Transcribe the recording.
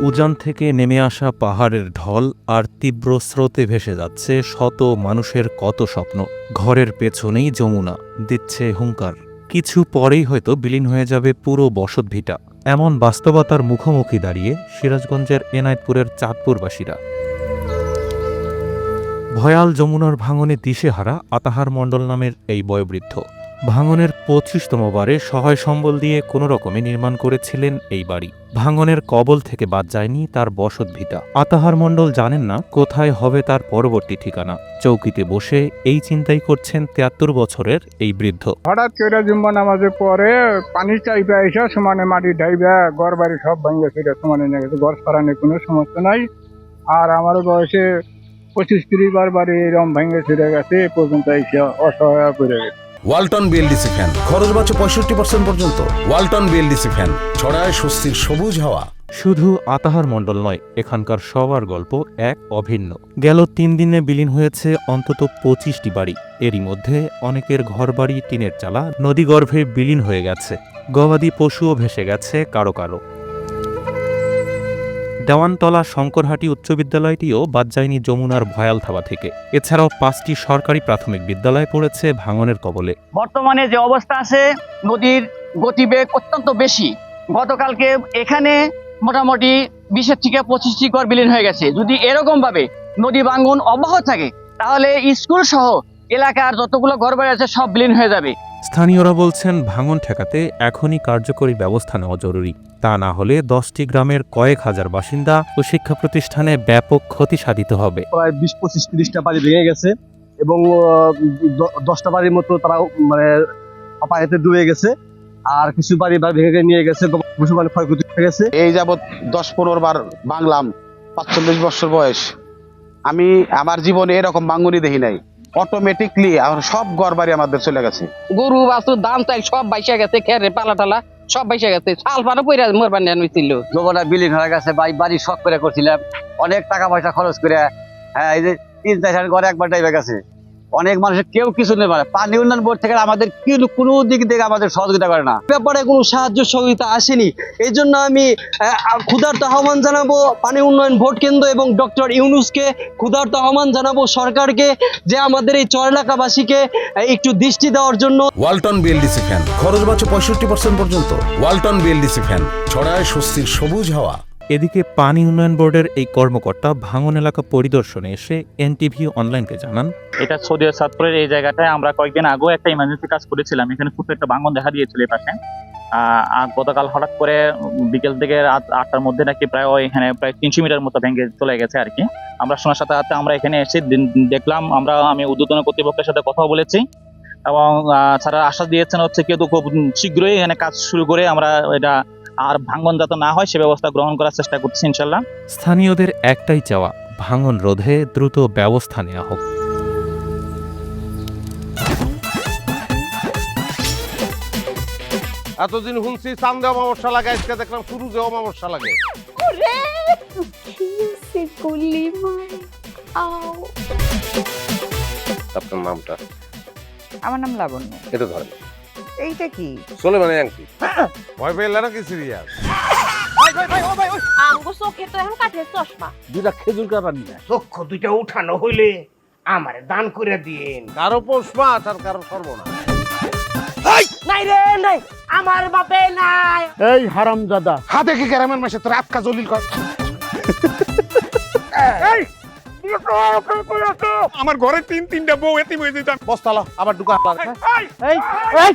উজান থেকে নেমে আসা পাহাড়ের ঢল আর তীব্র স্রোতে ভেসে যাচ্ছে শত মানুষের কত স্বপ্ন। ঘরের পেছনেই যমুনা, দিচ্ছে হুঙ্কার। কিছু পরেই হয়তো বিলীন হয়ে যাবে পুরো বসতভিটা। এমন বাস্তবতার মুখোমুখি দাঁড়িয়ে সিরাজগঞ্জের এনায়তপুরের চাঁদপুরবাসীরা। ভয়াল যমুনার ভাঙনে দিশেহারা আতাহার মণ্ডল নামের এই বয়োবৃদ্ধ। ভাঙনের পঁচিশতম বারে সহায় সম্বল দিয়ে কোনো রকমে নির্মাণ করেছিলেন এই বাড়ি। ভাঙনের কবল থেকে বাদ যায়নি তার বসত ভিটা। আতাহার মণ্ডল জানেন না কোথায় হবে তার পরবর্তী ঠিকানা। চৌকিতে বসে এই চিন্তাই করছেন তিয়াত্তর বছরের এই বৃদ্ধ। হঠাৎ করে জুম্মা নামাজের পরে পানি চাইবে এসে সমানে মাটি ঢাইবে ঘর বাড়ি সব ভাঙিয়ে ফিরে সমানে নিয়ে গেছে। ঘর সরানোর কোনো সমস্যা নাই। আর আমার বয়সে পঁচিশ তিরিশ বার বাড়ি এরকম ভেঙে ফিরে গেছে, এ পর্যন্ত এসে অসহায় পড়ে গেছে। Walton BLDC fan. খরচ বাঁচে পঁয়ষট্টি পার্সেন্ট পর্যন্ত। ওয়ালটন বিএলডিসি ফ্যান ছড়ায় স্বস্তির সবুজ হাওয়া। শুধু আতাহার মণ্ডল নয় এখানকার সবার গল্প এক অভিন্ন। গেল তিন দিনে বিলীন হয়েছে অন্তত পঁচিশটি বাড়ি। এরই মধ্যে অনেকের ঘরবাড়ি টিনের চালা নদীগর্ভে বিলীন হয়ে গেছে। গবাদি পশুও ভেসে গেছে কারও কারও। দেওয়ানতলা শঙ্করহাটি উচ্চ বিদ্যালয়টিও বাদ যায়নি যমুনার ভয়াল থাবা থেকে। এছাড়াও পাঁচটি সরকারি প্রাথমিক বিদ্যালয় পড়েছে ভাঙনের কবলে। বর্তমানে যে অবস্থা আছে, নদীর গতিবেগ অত্যন্ত বেশি। গতকালকে এখানে মোটামুটি বিশের থেকে পঁচিশটি ঘর বিলীন হয়ে গেছে। যদি এরকম ভাবে নদী ভাঙ্গন অব্যাহত থাকে, তাহলে স্কুল সহ এলাকার যতগুলো ঘর বাড়ি আছে সব বিলীন হয়ে যাবে। স্থানীয়রা বলছেন ভাঙন ঠেকাতে এখনই কার্যকরী ব্যবস্থা নেওয়া জরুরি। তা না হলে দশটি গ্রামের কয়েক হাজার বাসিন্দা ও শিক্ষা প্রতিষ্ঠানে ব্যাপক ক্ষতি সাধিত হবে। প্রায় বিশ পঁচিশ তিরিশটা বাড়ি ভেঙে গেছে এবং দশটা বাড়ির মতো তারা মানে পানিতে ডুবে গেছে। আর কিছু বাড়ি বা ভেঙে নিয়ে গেছে ক্ষয়ক্ষতি হয়ে গেছে। এই যাবৎ দশ পনেরো বার বাংলাম পাঁচচল্লিশ বছর বয়স। আমি আমার জীবনে এরকম বাঙ্গুনি দেখি নাই। অটোমেটিকলি আমার সব ঘর বাড়ি আমাদের চলে গেছে। গরু বাছু দাম চাই সব বাইসা গেছে খেরে পালা টালা সব বাইসা গেছে। শাল পানো পইরা মরবার নেন হইছিল জমাটা বিলীন হয়ে গেছে বাই বাড়ি শখ করে করছিলাম। অনেক টাকা পয়সা খরচ করে হ্যাঁ এই যে তিন চার ঘরে একবার ডাইবে গেছে। অনেক মানুষের কেউ কিছু নেই পারে পানি উন্নয়ন বোর্ড থেকে আমাদের কোনো দিক থেকে আমাদের সহযোগিতা করে না। ব্যাপারে কোনো সাহায্য সহযোগিতা আসেনি। এই জন্য আমি ক্ষুধার্ত আহ্বান জানাব পানি উন্নয়ন ভোট কেন্দ্র এবং ডক্টর ইউনুসকে। ক্ষুধার্ত আহ্বান জানাব সরকারকে যে আমাদের এই চর এলাকাবাসীকে একটু দৃষ্টি দেওয়ার জন্য। Walton BLDC fan. খরচ বাঁচে পঁয়ষট্টি পার্সেন্ট পর্যন্ত। Walton BLDC fan. ছড়ায় স্বস্তির সবুজ হাওয়া। এদিকে পানি উন্নয়ন বোর্ডের এই কর্মকর্তা ভাঙন এলাকা পরিদর্শনে এসে এনটিভি অনলাইনকে জানান। এটা সৌদি সাতপুরের এই জায়গাটায় আমরা কয়েকদিন আগেও একটা ইমার্জেন্সি কাজ করেছিলাম। এখানে খুব একটা ভাঙন দেখা দিয়েছিল এই পাশে। গতকাল হঠাৎ করে বিকেল থেকে রাত আটটার মধ্যে নাকি প্রায় এখানে প্রায় তিনশো মিটার মতো ভেঙে চলে গেছে আর কি। আমরা শোনার সাথে সাথে আমরা এখানে এসে দেখলাম, আমরা, আমি উদ্বোধন কর্তৃপক্ষের সাথে কথা বলেছি। এবং স্যারা আশ্বাস দিয়েছেন হচ্ছে কিন্তু খুব শীঘ্রই এখানে কাজ শুরু করে আমরা এটা আর ভাঙন যাতে না হয় সে ব্যবস্থা গ্রহণ করার চেষ্টা করছি ইনশাল্লাহ স্থানীয়দের একটাই চাওয়া ভাঙন রোধে দ্রুত ব্যবস্থা নেওয়া হোক। এতদিন শুনছি চান্দে অমাবস্যা লাগে আজকে দেখলাম সূর্যে অমাবস্যা লাগে। আপনার নামটা? আমার নাম লাবণ্য। এটা ধরেন। এইটা কি? চলে মানে আংটি ভয় পেলে নাকি সিরিয়াস? আঙ্গু চোখে তো এখন কাঠের চশমা। দুটা খেজুর কাটা নিয়ে চক্ষু দুইটা উঠানো হইলে আমারে দান করে দিন। কারও পৌষ মাস আর কারও নাই রে নাই। আমার বাপে নাই। এই হারাম দাদা হাতে কি গ্রামের মাসে তোর আটকা জলিল কর। আমার ঘরে তিন তিনটা বউ এতিম হয়ে যেতাম বস্তালো আবার ঢুকা এই! এই!